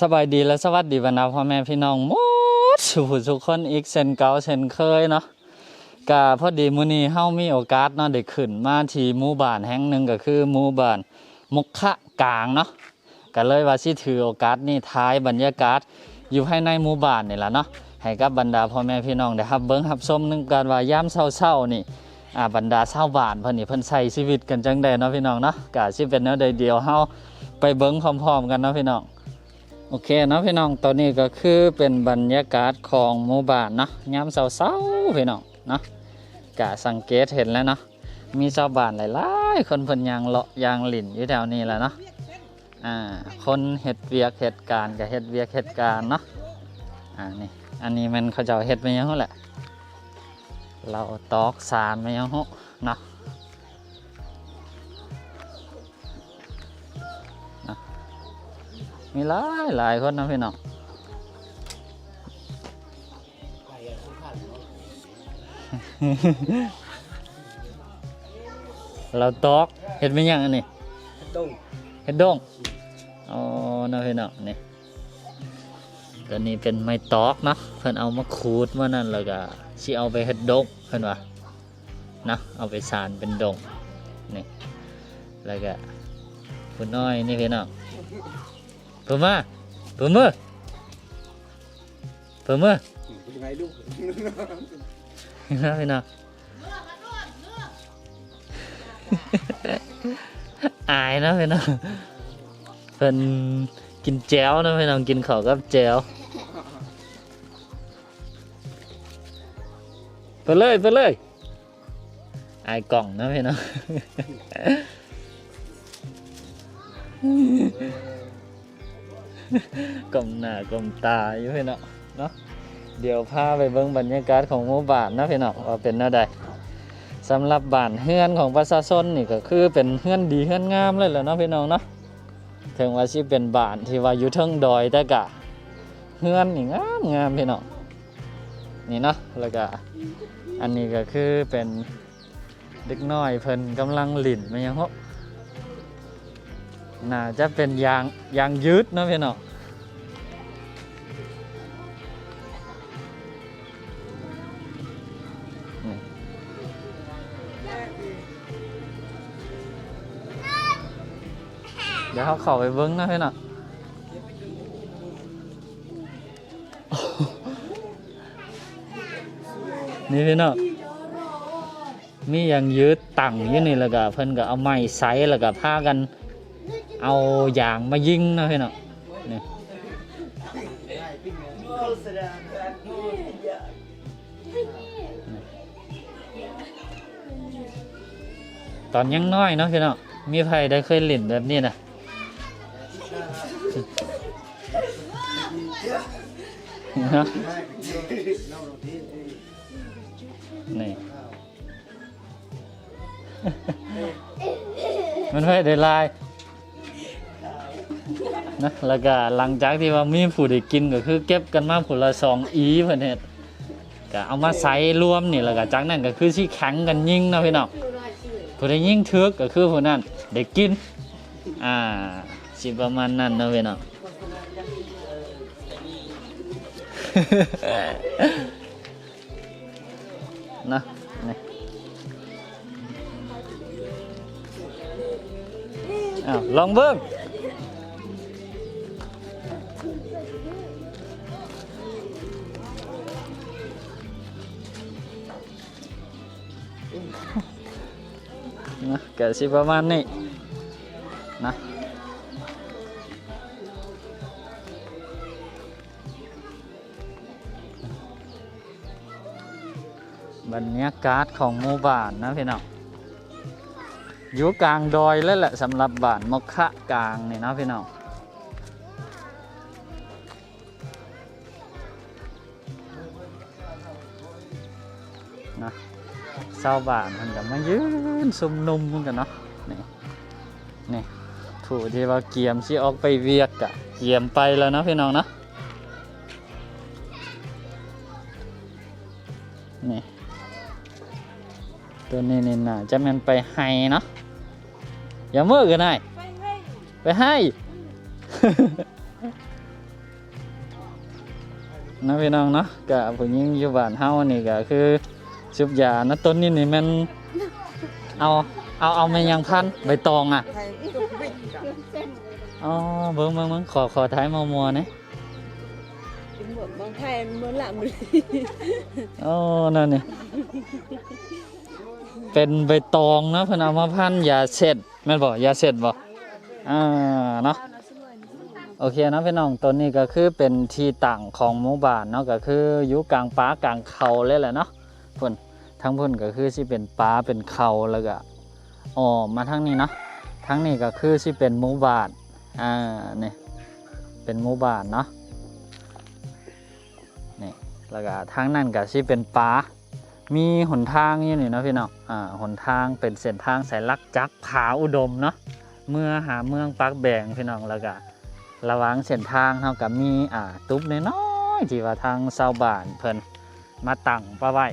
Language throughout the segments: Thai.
สบายดีและสวัสดีบรรดาพ่อแม่พี่น้องหมดสุขทุกคนอีกเช่นเก่าเช่นเคยเนาะกะพอดีมื้อนี้เฮามีโอกาสเนาะได้ขึ้นมาที่หมู่บ้านแห่งหนึ่งก็คือหมู่บ้านมุขะกลางเนาะก็เลยว่าสิถือโอกาสนี้ท้ายบรรยากาศอยู่ภายในหมู่บ้านนี่ล่ะเนาะให้กับบรรดาพ่อแม่พี่น้องได้รับเบิ่งรับชมนึงกันว่ายามเช้าๆนี่อ่าบรรดาชาวบ้านเพิ่นนี่เพิ่นใช้ชีวิตกันจังไดเนาะพี่น้องเนาะก็สิเป็นแนวใดเดียวเฮาไปเบิ่งพร้อมๆกันเนาะพี่น้อง โอเคเนาะพี่น้องตอนนี้ก็คือเป็นบรรยากาศของหมู่บ้านเนาะยามเช้าๆพี่น้องเนาะกะสังเกตเห็นแล้วเนาะมีชาวบ้านหลายๆคนเพิ่นยางเลาะยางหลินอยู่แถวนี้แหละเนาะอ่าคนเฮ็ดเวียกเฮ็ดการกับเฮ็ดเวียกเฮ็ดการเนาะอ่านี่อันนี้มันเขาจ้าเฮ็ดไปยังหั่แหละเราตอกสารไปยังหั่นเนาะ มีหลายหลายคนนะพี่น้องเราตอกเห็ดไม่ยังอันนี้ đông เห็ดดงอ๋อนะพี่น้องนี่ตัวนี้เป็นไม้ตอกเนาะเพิ่นเอามาขูดมานั่นแล้วก็สิเอาไปเฮ็ดดงเพิ่นว่านะเอาไปสานเป็นดงนี่แล้วก็คุณน้อยนี่พี่น้อง เพิ่มมาเพิ่มมือเพิ่มมือยังไงลูกนะพี่น้องอายนะพี่น้องเป็นกินแจวนะพี่น้องกินข้าวกับแจวไปเลยไปเลยอายกล่องนะพี่น้อง ก้มหน้าก้มตาอยู่พี่น้องเนาะเดี๋ยวพาไปเบิ่งบรรยากาศของหมู่บ้านนะพี่น้องว่าเป็นแนวใดสำหรับบ้านเฮือนของประชาชนนี่ก็คือเป็นเฮือนดีเฮือนงามเลยแหละเนาะพี่น้องเนาะถึงว่าสิเป็นบ้านที่ว่าอยู่เทิงดอยแต่กะเฮือนนี่งามงามพี่น้องนี่เนาะแล้วก็อันนี้ก็คือเป็นเด็กน้อยเพิ่นกำลังหลินมายังฮะ น่าจะเป็นยางยางยืดนะพี่น้องเดี๋ยวเขาเข้าไปเบิ้งนะพี่น้องนี่พี่น้องมียางยืดตั้งอยู่นี่แล้วก็เพิ่นก็เอาไม้ไซแล้วก็พากัน เอายางมายิงนะพี่น้องนี่ตอนยังน้อยเนาะพี่น้องมีใครได้เคยเล่นแบบนี้นะนะนี่มันไม่ได้ลาย นะแล้วก็หลังจากที่ว่ามีผู้ได้กินก็คือ เก็บกันมาผลละสองอีเพื่อนเฮ็ดก็เอามาใส่รวมนี่แล้วก็จากนั้นก็คือที่แข็งกันยิงเนาะพี่น้องผู้ได้ยิงทึกก็คือผู้นั้นได้กินอ่าสิประมาณนั้นเนาะพี่น้องนะนี่อ้าวลองเบิ้ง นะกะสิประมาณนี้นะบรรยากาศของหมู่บ้านนะพี่น้องอยู่กลางดอยแล้วแหละสำหรับบ้านมกขะกลางนี่นะพี่น้อง ชาวบ้านมันก็มายืนซุ่มนุ่มมันกันเนาะนี่นี่ผู้ที่ว่าเกียมสิออกไปเวียกกะเกียมไปแล้วนะพี่น้องนะนี่ตัวนี้นี่น่าจะมันไปให้เนาะอย่าเมื่อกันได้ไปให้ไปให้นะพี่น้องเนาะก็ผู้หญิงอยู่บ้านเฮานี่ก็คือ ชุบยานะต้นนี้นี่มันเอาเอาเอาแม่ยังพันใบตองอะอ๋อเบิ่งเบิ่งเบิ่งขอขอท้ายมัวๆหนี่อมือนบางไทยเมือนหลังเลยอ๋อนั่นนี่เป็นใบตองนะเพิ่นเอามาพันยาเสร็จแม่นบ่ยาเสร็จบ่อ่าเนาะโอเคนะพี่น้องตัวนี้ก็คือเป็นที่ตั้งของหมู่บ้านเนาะก็คืออยู่กลางป่ากลางเขาเลยแหละเนาะพุ่น ทั้งพุ่นก็คือสิเป็นป่าเป็นเขาแล้วก็อ๋อมาทั้งนี้เนาะทั้งนี้ก็คือสิเป็นหมู่บ้านอ่านี่เป็นหมู่บ้านเนาะนี่แล้วก็ทางนั้นก็สิเป็นป่ามีหนทางอยู่นี่เนาะพี่น้องอ่าหนทางเป็นเส้นทางสายลักจักผาอุดมเนาะเมื่อหาเมืองปักแบงพี่น้องแล้วก็ระว่างเส้นทางเฮากับมีอ่าตุ๊บน้อยๆที่ว่าทางชาวบ้านเพิ่นมาตั้งป้าไว้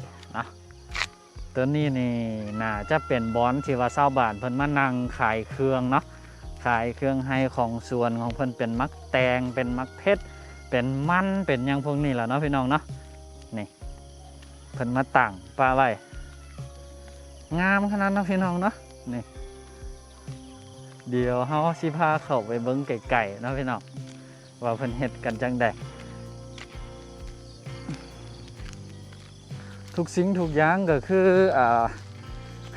ตัวนี้นี่น่าจะเป็นบอนที่ว่าชาวบ้าบานเพิ่นมานั่งขายเครื่องเนาะขายเครื่องให้ของสวนของเพิ่นเป็นมักแตงเป็นมักเพชรเป็นมันเป็นยังพวกนี้แหละเนาะพี่น้องเนาะนี่เพิ่นมาตั้งป้าไว้งามขนาดเนาะพี่น้องเนาะนี่เดี๋ยวเฮาสิพาเข้าไปเบิ่งไก่ๆเนาะพี่น้องว่าเพิ่นเฮ็ดกันจังใด ทุกสิ่งทุกอย่างก็คืออ่า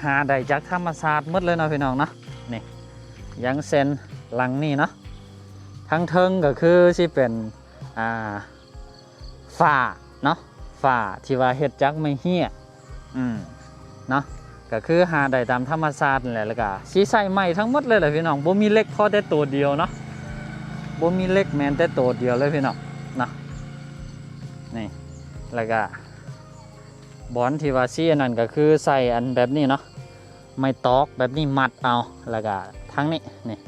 หาได้จากธรรมชาติหมดเลยเนาะพี่น้องเนาะนี่ยังเซนหลังนี่เนาะทั้งเทิงก็คือสิเป็นอ่าฝ้าเนาะฝ้าที่ว่าเฮ็ดจากไม่เหี้ยอืมเนาะก็คือหาได้ตามธรรมชาติแหละแล้วก็สีใส่ใหม่ทั้งหมดเลยแหละพี่น้องบ่มีเล็กพอแต่ตัวเดียวเนาะบ่มีเล็กแมนแต่ตัวเดียวเลยพี่น้องเนาะนี่แล้วก็ บอนที่ว่าซีอันนั้นก็คือใส่อันแบบนี้เนาะไม้ตอกแบบนี้มัดเอาแล้วก็ทั้งนี้นี่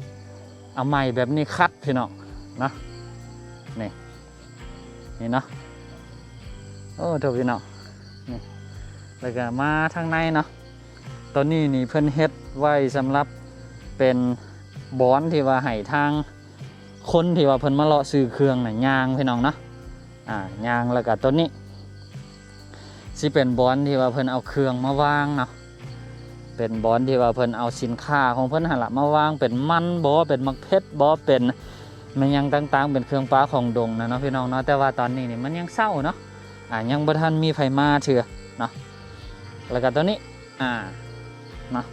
เอาไม้แบบนี้คัดพี่น้องเนาะนี่นี่เนาะโอ้เถอะพี่น้องนี่แล้วก็มาทางในเนาะตัวนี้นี่เพิ่นเฮ็ดไว้สำหรับเป็นบอนที่ว่าให้ทางคนที่ว่าเพิ่นมาเลาะซื้อเครื่องน่ะยางพี่น้องเนาะอ่ายางแล้วก็ตัวนี้ สิเป็นบอนที่ว่าเพิ่นเอาเครื่องมาวางเนาะเป็นบอนที่ว่าเพิ่นเอาสินค้าของเพิ่นหั่นละมาวางเป็นมันบ่เป็นมักเพชรบ่เป็นมันยังต่างๆ เป็นเครื่องปลาของดงนะเนาะพี่น้องเนาะแต่ว่าตอนนี้นี่มันยังเศร้าเนาะอ่ายังบ่ทันมีไผมาเถื่อเนาะแล้วก็ตัวนี้อ่าเนาะ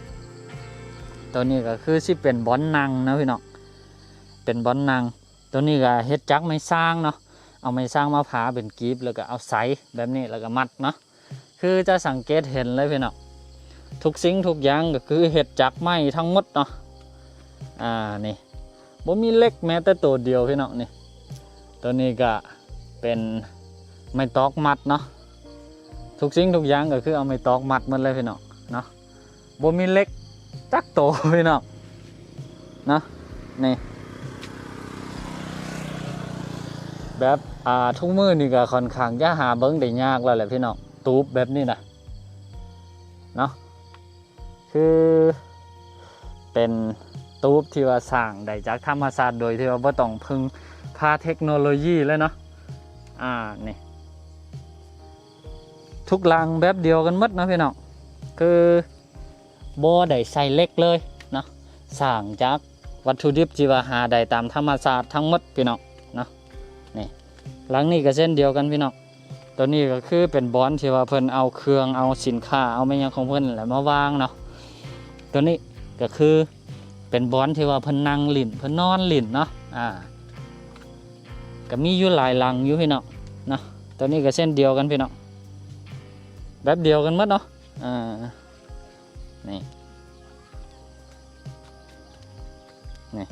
ตัวนี้ก็คือสิเป็นบอนนางนะพี่น้องเป็นบอนนางตัวนี้ก็เฮ็ดจักไม่สร้างเนาะเอาไม่สร้างมาผาเป็นกรีบแล้วก็เอาไสแบบนี้แล้วก็มัดเนาะ คือจะสังเกตเห็นเลยพี่น้องทุกสิ่งทุกอย่างก็คือเฮ็ดจักไม้ทั้งหมดเนาะอ่านี่บ่มีเล็กแม้แต่ตัวเดียวพี่น้องนี่ตัวนี้ก็เป็นไม้ตอกมัดเนาะทุกสิ่งทุกอย่างก็คือเอาไม้ตอกมัดหมันเลยพี่น้องเนาะบ่มีเล็กจักโตพี่น้องนาะนี่แบบอ่าทุกมือนี่ก็ค่อนข้างจะหาเบิ้งได้ยากแล้วแหละพี่น้อง ตูบแบบนี้นะเนาะคือเป็นตูบที่ว่าสร้างได้จากธรรมชาติโดยที่ว่าบ่ต้องพึ่งพาเทคโนโลยีเลยเนาะอ่านี่ทุกลังแบบเดียวกันหมดนะพี่น้องคือบ่ได้ใส่เล็กเลยเนาะสร้างจากวัตถุดิบที่ว่าหาได้ตามธรรมชาติทั้งหมดพี่น้องเนาะนี่หลังนี้ก็เช่นเดียวกันพี่น้อง ตัวนี้ก็คือเป็นบอนที่ว่าเพิ่นเอาเครื่องเอาสินค้าเอาไม่ยังของเพิ่นแหละมาวางเนาะตัวนี้ก็คือเป็นบอนที่ว่าเพิ่นนั่งหลินเพิ่นนอนหลินเนาะอ่าก็มีอยู่หลายหลังอยู่พี่เน้องเนาะตัวนี้ก็เช่นเดียวกันพี่เน้องแบบเดียวกันหมดเนาะอ่านี่นี่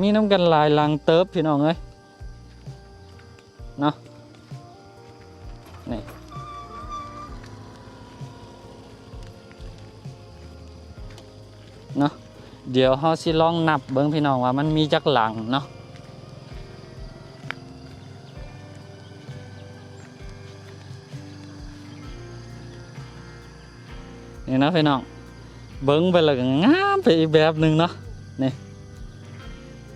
มีน้ำกันหลายหลังเติบพี่น้องเอ้ย เดี๋ยวเฮาสิลองนับเบิ่งพี่น้องว่ามันมีจักหลังเนาะนี่นะพี่น้องเบิ้งไปแล้วก็งามไปอีกแบบหนึ่งเนาะนี่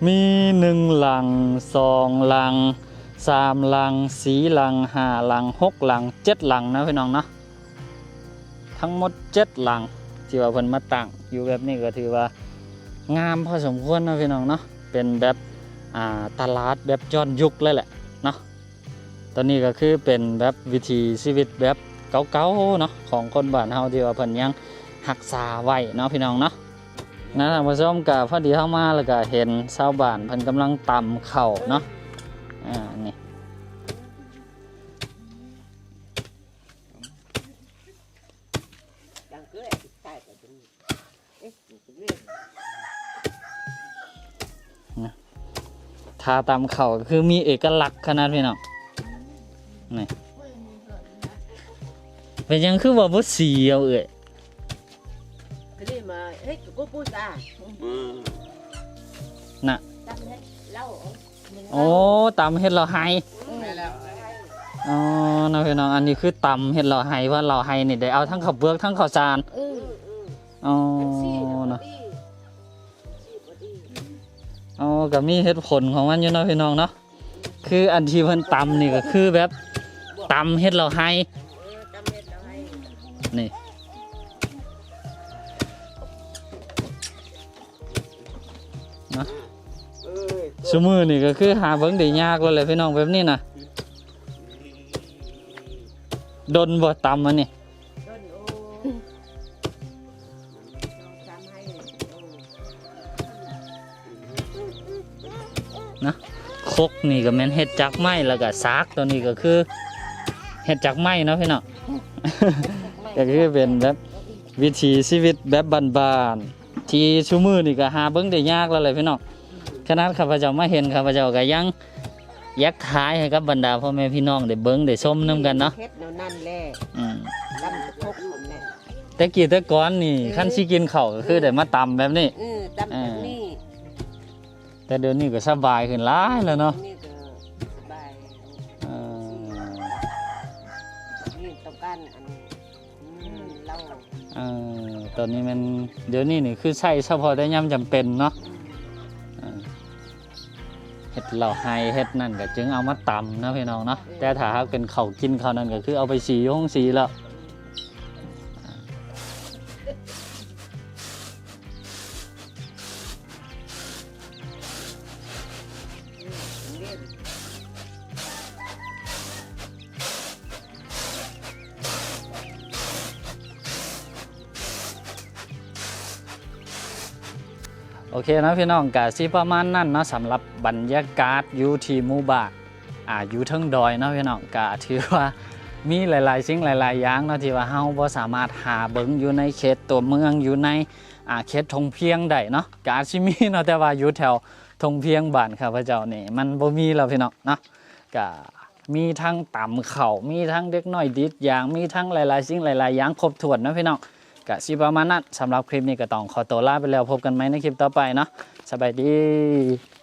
มีหนึ่งหลังสองหลังสามหลังสีหลังห้าหลังหกหลังเจ็ดหลังนะพี่น้องเนาะทั้งหมดเจ็ดหลังที่ว่าเพิ่นมาตั้งอยู่แบบนี้ก็ถือว่า งามพอสมควรนะพี่น้องเนาะเป็นแบบตลาดแบบย้อนยุคเลยแหละเนาะตอนนี้ก็คือเป็นแบบวิถีชีวิตแบบเก่าๆเนาะของคนบ้านเฮาที่ว่าเพิ่นยังรักษาไว้เนาะพี่น้องเนาะนะท่านผู้ชมก็พอดีเข้ามาแล้วก็เห็นชาวบ้านเพิ่นกำลังตำข้าเนาะอ่านี่ đang cứ lại tại của chúng ấy cũng biết ทาตามเข่าก็คือมีเอกลักษณ์ขนาดพี่น้องนี่เป็นหยังคือว่าบ่สีเอาเอ่ย cái gì mà hết của cô bút ra น่ะ tắt hết lâu โอ้ตำเฮ็ดเราไฮ này là อ๋อนะพี่น้องอันนี้คือตำเฮ็ดเราไฮว่าเราไฮนี่ได้เอาทั้งข้าวเปลือกทั้งข้าวสาร ừ อ๋อ อ๋อก็มีเหตุผลของมันอยู่เนาะพี่น้องเนาะคืออันที่เพิ่นตำนี่ก็คือแบบตำเฮ็ดเราไฮ ừ tâm hết nó hay นี่ ừ ซุมือนี่ก็คือหาเบิ่งได้ยากแล้วแหละพี่น้องแบบนี้น่ะดนบ่ตำอันนี้ นี่ก็แม่นเฮ็ดจากไม้แล้วก็ซากตัวนี้ก็คือเฮ็ดจากไม้เนาะพี่น้องก็คือเป็นแบบวิถีชีวิตแบบบ้านๆที่ชุมือนี่ก็หาเบิ่งได้ยากแล้วแหละพี่น้องขนาดข้าพเจ้ามาเห็นข้าพเจ้าก็ยังอยักทายให้กับบรรดาพ่อแม่พี่น้องได้เบิ่งได้ชมนํกันเนาะ hết nó năn lẹ อืม lâm khúc cũng nè แต่กี้แต่ก่อนนี่คันสิกินข้าวก็คือได้มาตำแบบนี้ ừ tâm À. tâm đi แต่เดี๋ยวนี้ก็สบายขึ้นหลายแล้วเนาะ องการอันอืมเหล้าเออตอนนี้มันเดี๋ยวนี้นี่คือใช้เฉพาะได้ย่ำจำเป็นเนาะอืมเออเฮ็ดเหล่าไฮเฮ็ดนั่นก็จึงเอามาตำนะพี่น้องเนาะแต่ถ้าหากเป็นเขาวกินเขาวนั่นก็คือเอาไปสีห้องสีแล้ว โอเคนะพี่น้องกะสิประมาณนั้นเนาะสำหรับบรรยากาศอยู่ที่หมู่บ้านอ่าอยู่เทิงดอยเนาะพี่น้องกะถือว่ามีหลายๆสิ่งหลาย ๆ อย่างเนาะที่ว่าเฮาบ่สามารถหาเบิ่งอยู่ในเขตตัวเมืองอยู่ในอ่าเขตทงเพียงได้เนาะกะอาจสิมีเนาะแต่ว่าอยู่แถวทงเพียงบ้านข้าพเจ้านี่มันบ่มีแล้วพี่น้องเนาะกะมีทั้งต่ำเขามีทั้งเด็กน้อยดิดยางมีทั้งหลาย ๆ สิ่งหลาย ๆ อย่างครบถ้วนนะพี่น้อง กะสิประมาณนั้นสำหรับคลิปนี้ก็ต้องขอตัวลาไปแล้วพบกันไหมในคลิปต่อไปเนาะสบายดี